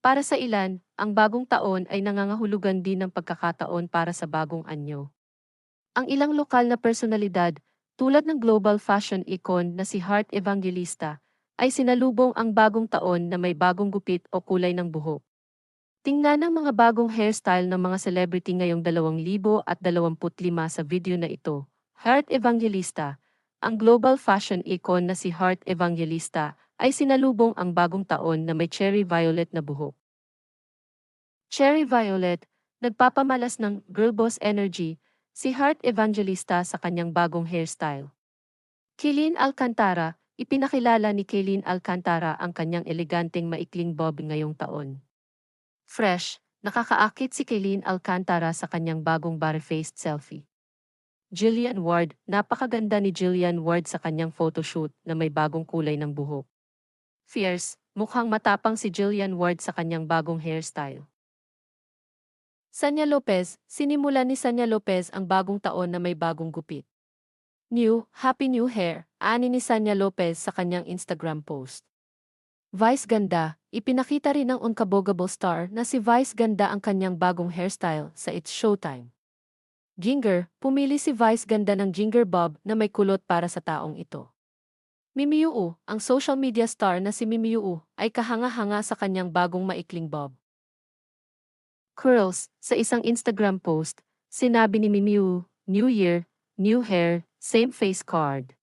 Para sa ilan, ang bagong taon ay nangangahulugan din ng pagkakataon para sa bagong anyo. Ang ilang lokal na personalidad, tulad ng global fashion icon na si Heart Evangelista, ay sinalubong ang bagong taon na may bagong gupit o kulay ng buhok. Tingnan ang mga bagong hairstyle ng mga celebrity ngayong 2025 sa video na ito. Heart Evangelista Ang global fashion icon na si Heart Evangelista ay sinalubong ang bagong taon na may cherry violet na buhok. Cherry Violet, nagpapamalas ng girl boss energy, si Heart Evangelista sa kanyang bagong hairstyle. Kilin Alcantara, ipinakilala ni Kaylin Alcantara ang kanyang eleganteng maikling bob ngayong taon. Fresh, nakakaakit si Kaylin Alcantara sa kanyang bagong bare-faced selfie. Jillian Ward, napakaganda ni Jillian Ward sa kanyang photoshoot na may bagong kulay ng buhok. Fierce, mukhang matapang si Jillian Ward sa kanyang bagong hairstyle. Sanya Lopez, sinimula ni Sanya Lopez ang bagong taon na may bagong gupit. New, Happy New Hair, ani ni Sanya Lopez sa kanyang Instagram post. Vice Ganda, ipinakita rin ng unkabogable star na si Vice Ganda ang kanyang bagong hairstyle sa It's Showtime. Ginger, pumili si Vice Ganda ng Ginger Bob na may kulot para sa taong ito. Mimi Uu, ang social media star na si Mimi Uu, ay kahanga-hanga sa kanyang bagong maikling bob. Curls, sa isang Instagram post, sinabi ni Mimi Uu, New Year, New Hair, Same Face Card.